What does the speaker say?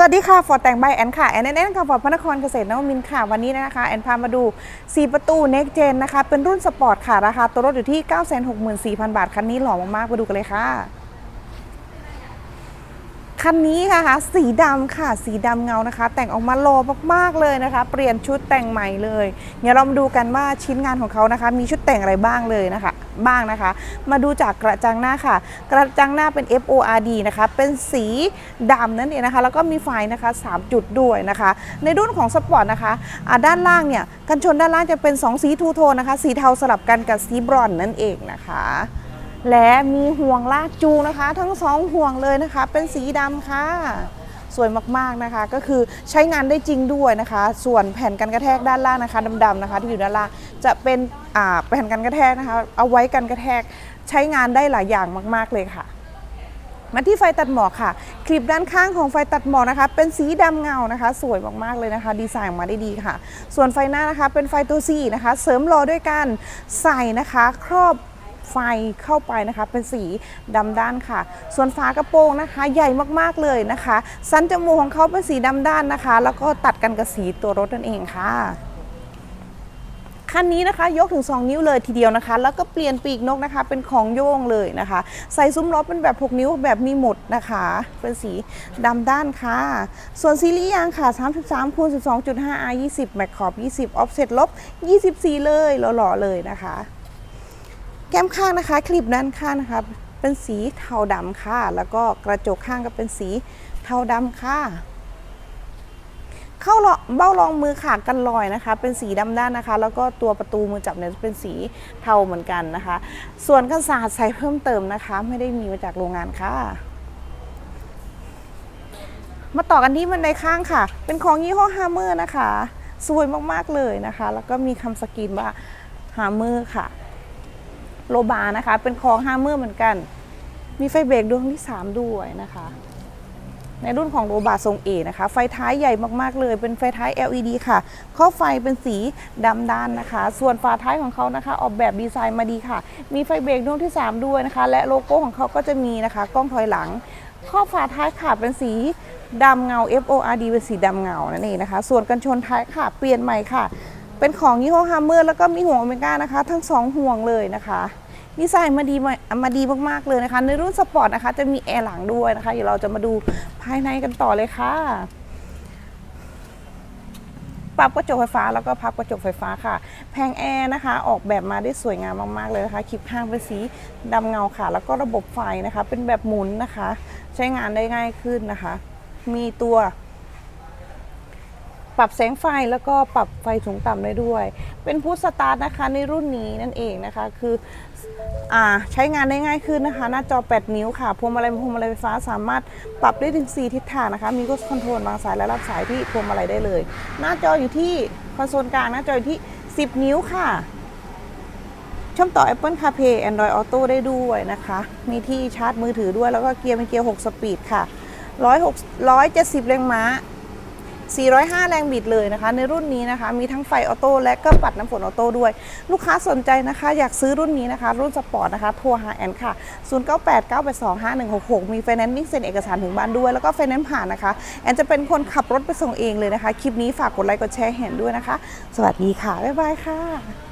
สวัสดีค่ะ ฟอร์แต่งใบแอนค่ะ แอนแอนแอนค่ะ ฟอร์พระนครเกษตรนวมินค่ะ วันนี้นะคะ แอนพามาดู 4 ประตู Next Gen นะคะ เป็นรุ่นสปอร์ตค่ะ ราคาตัวรถอยู่ที่ 964,000 บาท คันนี้หล่อมากๆ มาดูกันเลยค่ะ คันนี้ค่ะสีดำค่ะ สีดำเงานะคะ แต่งออกมาโลมากๆเลยนะคะ เปลี่ยนชุดแต่งใหม่เลยเดี๋ยวเรามาดูกันว่าชิ้นงานของเขานะคะ มีชุดแต่งอะไรบ้างเลยนะคะ บ้างนะคะ มาดูจากกระจังหน้าค่ะ กระจังหน้าเป็น FORD นะคะ เป็นสีดำนั่นเองนะคะ แล้วก็มีไฟนะคะ 3 จุดด้วยนะคะ ในรุ่นของสปอร์ตนะคะอ่าด้านล่างเนี่ยกันชนด้านล่างจะเป็น 2 สีทูโทนนะคะ สีเทาสลับกันกับสีบรอนนั่นเองนะคะ และมีห่วงลากจูงนะคะ ทั้งสองห่วงเลยนะคะ เป็นสีดำค่ะ สวยมากๆนะคะ ก็คือใช้งานได้จริงด้วยนะคะ ส่วนแผ่นกันกระแทกด้านล่างนะคะดำๆนะคะที่อยู่ด้านล่างจะเป็นแผ่นกันกระแทกนะคะ เอาไว้กันกระแทกใช้งานได้หลายอย่างมาก ๆเลยค่ะมาที่ไฟตัดหมอกค่ะ คลิปด้านข้างของไฟตัดหมอกนะคะ เป็นสีดำเงานะคะ สวยมากๆเลยนะคะ ดีไซน์ออกมาได้ดีค่ะ ส่วนไฟหน้านะคะ เป็นไฟตัวซีนะคะ เสริมรอด้วยการใส่นะคะ ครอบ ไฟเข้าไปนะคะ เป็นสีดำด้านค่ะ ส่วนฝากระโปรงนะคะ ใหญ่มากๆเลยนะคะ สันจมูกของเขาเป็นสีดำด้านนะคะ แล้วก็ตัดกันกับสีตัวรถนั่นเองค่ะคันนี้นะคะยกถึง 2 นิ้วเลยทีเดียวนะคะ แล้วก็เปลี่ยนปีกนกนะคะ เป็นของโยงเลยนะคะ ใส่ซุ้มล้อเป็นแบบ 6 นิ้วแบบมีหมดนะคะ เป็นสีดำด้านค่ะ ส่วนซีรีส์ยางค่ะ 33คูณ12.5 R 20แม็กขอบ20 offset ลบ 24 เลยหล่อๆเลยนะคะ แก้มข้างนะคะ คลิปด้านข้างนะคะ เป็นสีเทาดำค่ะ แล้วก็กระจกข้างก็เป็นสีเทาดำค่ะ เข้าเลาะเบ้ารองมือขาดกันลอยนะคะ เป็นสีดำด้านนะคะ แล้วก็ตัวประตูมือจับเนี่ยเป็นสีเทาเหมือนกันนะคะ ส่วนกันศาสตร์ใส่เพิ่มเติมนะคะ ไม่ได้มีมาจากโรงงานค่ะมาต่อกันที่บันไดข้างค่ะ เป็นของยี่ห้อฮาร์เมอร์นะคะ สวยมาก ๆ เลยนะคะ แล้วก็มีคำสกรีนว่าฮาร์เมอร์ค่ะ โลบานะคะ เป็นของฮาร์เมอร์เหมือนกัน มีไฟเบรกดวงที่ 3 ด้วยนะคะ ในรุ่นของโรบาทรงเอนะคะ ไฟท้ายใหญ่มากๆเลย เป็นไฟท้าย LED ค่ะข้อไฟเป็นสีดำด้านนะคะ ส่วนฝาท้ายของเขานะคะ ออกแบบดีไซน์มาดีค่ะ มีไฟเบรกดวงที่ 3 ด้วยนะคะ และโลโก้ของเขาก็จะมีนะคะ กล้องถอยหลัง ข้อฝาท้ายค่ะเป็นสีดำเงา FORD เป็นสีดำเงานั่นเองนะคะ ส่วนกันชนท้ายค่ะ เปลี่ยนใหม่ค่ะ เป็นของยี่ห้อฮัมเมอร์แล้วก็มีห่วงโอเมก้านะคะ ทั้งสองห่วงเลยนะคะดีไซน์มาดีมามาดีมากๆเลยนะคะ ในรุ่นสปอร์ตนะคะ จะมีแอร์หลังด้วยนะคะ เดี๋ยวเราจะมาดูภายในกันต่อเลยค่ะ ปรับกระจกไฟฟ้าแล้วก็พับกระจกไฟฟ้าค่ะ แผงแอร์นะคะ ออกแบบมาได้สวยงามมากๆเลยนะคะคลิปข้างเป็นสีดำเงาค่ะ แล้วก็ระบบไฟนะคะ เป็นแบบหมุนนะคะ ใช้งานได้ง่ายขึ้นนะคะ มีตัว ปรับแสงไฟแล้วก็ปรับไฟสูงต่ำได้ด้วย เป็นพุทสตาร์ทนะคะในรุ่นนี้นั่นเองนะคะ คืออ่าใช้งานได้ง่ายขึ้นนะคะ หน้าจอ 8 นิ้วค่ะพวงมาลัยพวงมาลัยไฟฟ้าสามารถปรับได้ถึง 4 ทิศทางนะคะ มีก็คอนโทรลวางสายและรับสายที่พวงมาลัยได้เลย หน้าจออยู่ที่คอนโซลกลางหน้าจออยู่ที่ 10 นิ้วค่ะเชื่อมต่อ Apple CarPlay Android Auto ได้ด้วยนะคะ มีที่ชาร์จมือถือด้วย แล้วก็เกียร์เป็นเกียร์ 6 สปีดค่ะ106 170 แรงม้า 405 แรงบิดเลยนะคะ ในรุ่นนี้นะคะ มีทั้งไฟออโต้และก็ปัดน้ำฝนออโต้ด้วย ลูกค้าสนใจนะคะ อยากซื้อรุ่นนี้นะคะ รุ่นสปอร์ตนะคะโทรหาแอนค่ะ 0989825166 มีไฟแนนซ์มิ่งเซ็นเอกสารถึงบ้านด้วย แล้วก็ไฟแนนซ์ผ่านนะคะ แอนจะเป็นคนขับรถไปส่งเองเลยนะคะ คลิปนี้ฝากกดไลค์กดแชร์เห็นด้วยนะคะ สวัสดีค่ะ บ๊ายบายค่ะ